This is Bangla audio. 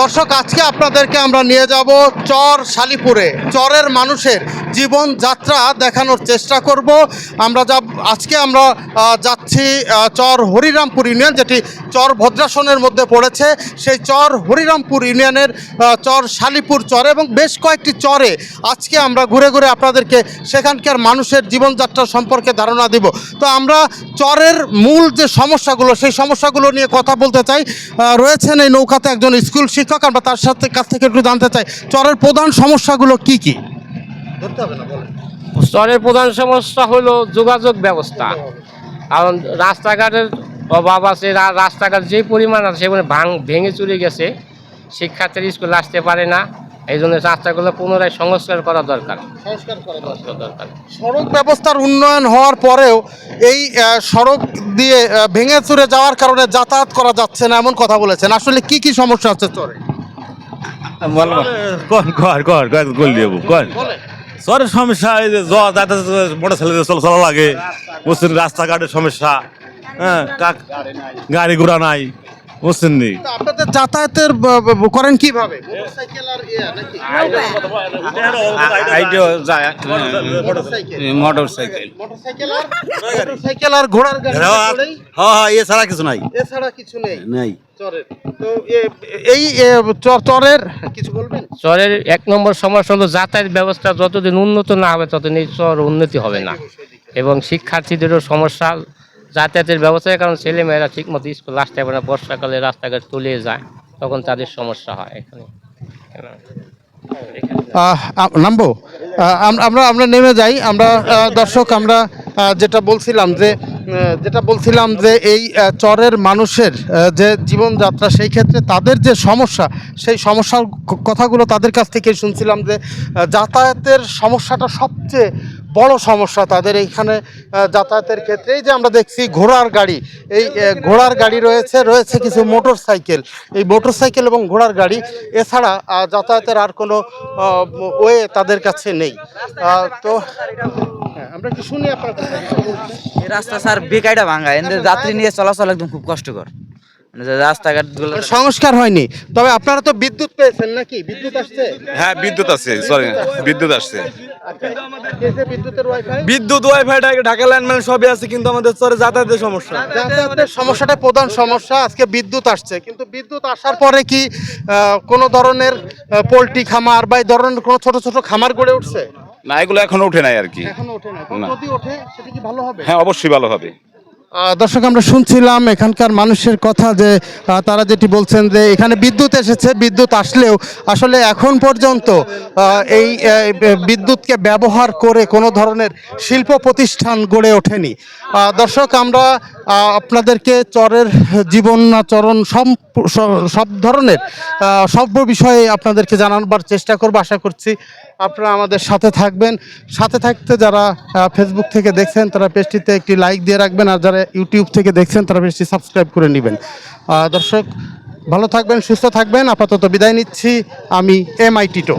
দর্শক আজকে আপনাদেরকে আমরা নিয়ে যাব চর শালিপুরে। চরের মানুষের জীবন যাত্রা দেখানোর চেষ্টা করব। আমরা যা আজকে আমরা যাচ্ছি চর হরিরামপুর ইউনিয়ন, যেটি চর ভদ্রাসনের মধ্যে পড়েছে। সেই চর হরিরামপুর ইউনিয়নের চর শালিপুর চর এবং বেশ কয়েকটি চরে আজকে আমরা ঘুরে ঘুরে আপনাদেরকে সেখানকার মানুষের জীবনযাত্রা সম্পর্কে ধারণা দিব। তো আমরা চরের মূল যে সমস্যাগুলো, সেই সমস্যাগুলো নিয়ে কথা বলতে চাই। রয়েছেন এই নৌকাতে একজন স্কুল শিক্ষক, আমরা তার সাথে, কাছ থেকে একটু জানতে চাই, চরের প্রধান সমস্যাগুলো কি কি? ধরতে হবে না বলেন। চরের প্রধান সমস্যা হলো যোগাযোগ ব্যবস্থা। কারণ রাস্তাঘাটের অভাব আছে রাস্তাঘাট যে পরিমাণ আছে সেগুলো ভাঙ ভেঙে চুরে গেছে। শিক্ষার্থীরা স্কুলে আসতে পারে না এই জন্য রাস্তাগুলো পুনরায় সংস্কার করা দরকার। সড়ক ব্যবস্থার উন্নয়ন হওয়ার পরেও এই সড়ক দিয়ে ভেঙে চুরে যাওয়ার কারণে যাতায়াত করা যাচ্ছে না এমন কথা বলেছেন। আসলে কি কি সমস্যা আছে চরে বলব কর কর কর কর করে দেবো কর। শহরের সমস্যা, এই যে জ্বর যাতে মোটর ছেলেদের চলা লাগে। বুঝছেন, রাস্তাঘাটের সমস্যা। হ্যাঁ গাড়ি ঘোড়া নাই। বুঝছেন নি আপনাদের যাতায়াতের করেন কীভাবে? মোটরসাইকেল আর ইয়ে নাকি? আইডিও যায় মোটরসাইকেল মোটর সাইকেল আর ঘোড়ার গাড়ি হ্যাঁ হ্যাঁ এছাড়া কিছু নাই। এছাড়া কিছু নেই? নাই। চরের। এই এ, চরের কিছু বলবেন? চরের এক নম্বর সমস্যা হলো যাতায়াত ব্যবস্থা যতদিন উন্নত না হবে ততদিন এই চর উন্নতি হবে না। এবং শিক্ষার্থীদেরও সমস্যা যাতায়াতের ব্যবস্থার কারণ ছেলেমেয়েরা ঠিকমতো স্কুল আসতে পারে না, বর্ষাকালে রাস্তাঘাট তলিয়ে যায়, তখন তাদের সমস্যা হয় এখানে। নামবো? আমরা আমরা নেমে যাই। আমরা দর্শক, আমরা যেটা বলছিলাম যে যেটা বলছিলাম যে এই চরের মানুষের যে জীবনযাত্রা, সেই ক্ষেত্রে তাদের যে সমস্যা, সেই সমস্যার কথাগুলো তাদের কাছ থেকে শুনছিলাম যে যাতায়াতের সমস্যাটা সবচেয়ে বড় সমস্যা তাদের এইখানে যাতায়াতের ক্ষেত্রে। এই যে আমরা দেখছি ঘোড়ার গাড়ি এই ঘোড়ার গাড়ি রয়েছে রয়েছে কিছু মোটর সাইকেল এই মোটর সাইকেল এবং ঘোড়ার গাড়ি এছাড়া যাতায়াতের আর কোনো ওয়ে তাদের কাছে নেই। তো হ্যাঁ, আমরা কি শুনি আপনার রাস্তা স্যার বেকাইটা ভাঙা এদের যাত্রী নিয়ে চলাচল একদম খুব কষ্টকর। মানে যে রাস্তাঘাট সংস্কার হয়নি। তবে আপনারা তো বিদ্যুৎ পেয়েছেন নাকি? বিদ্যুৎ আসছে? হ্যাঁ বিদ্যুৎ আছে সরি বিদ্যুৎ আসছে। আচ্ছা। পেয়েছে বিদ্যুতের ওয়াইফাই বিদ্যুৎ ওয়াইফাই ঢাকা ল্যান্ডম্যান সবই আছে কিন্তু আমাদের চরে যাতায়াতের সমস্যা। যাতায়াতের সমস্যাটা প্রধান সমস্যা। আজকে বিদ্যুৎ আসছে। কিন্তু বিদ্যুৎ আসার পরে কি কোনো ধরনের পোলট্রি খামার বা এই ধরনের কোনো ছোট ছোট খামার গড়ে উঠছে? না এগুলো এখনও উঠে নাই আর কি। এখনও ওঠে না। যদি ওঠে সেটা কি ভালো হবে? হ্যাঁ অবশ্যই ভালো হবে। দর্শক, আমরা শুনছিলাম এখানকার মানুষের কথা যে তারা যেটি বলছেন যে, এখানে বিদ্যুৎ এসেছে, বিদ্যুৎ আসলেও আসলে এখন পর্যন্ত এই বিদ্যুৎকে ব্যবহার করে কোনো ধরনের শিল্প প্রতিষ্ঠান গড়ে ওঠেনি। দর্শক, আমরা আপনাদেরকে চরের জীবনাচরণ সব সব ধরনের সব বিষয়ে আপনাদেরকে জানাবার চেষ্টা করব, আশা করছি আপনারা আমাদের সাথে থাকবেন। সাথে থাকতে যারা ফেসবুক থেকে দেখছেন, তারা পেজটিতে একটি লাইক দিয়ে রাখবেন, আর যারা ইউটিউব থেকে দেখছেন, তারা পেজটি সাবস্ক্রাইব করে নেবেন। দর্শক, ভালো থাকবেন, সুস্থ থাকবেন। আপাতত বিদায় নিচ্ছি। আমি এম আই টিটো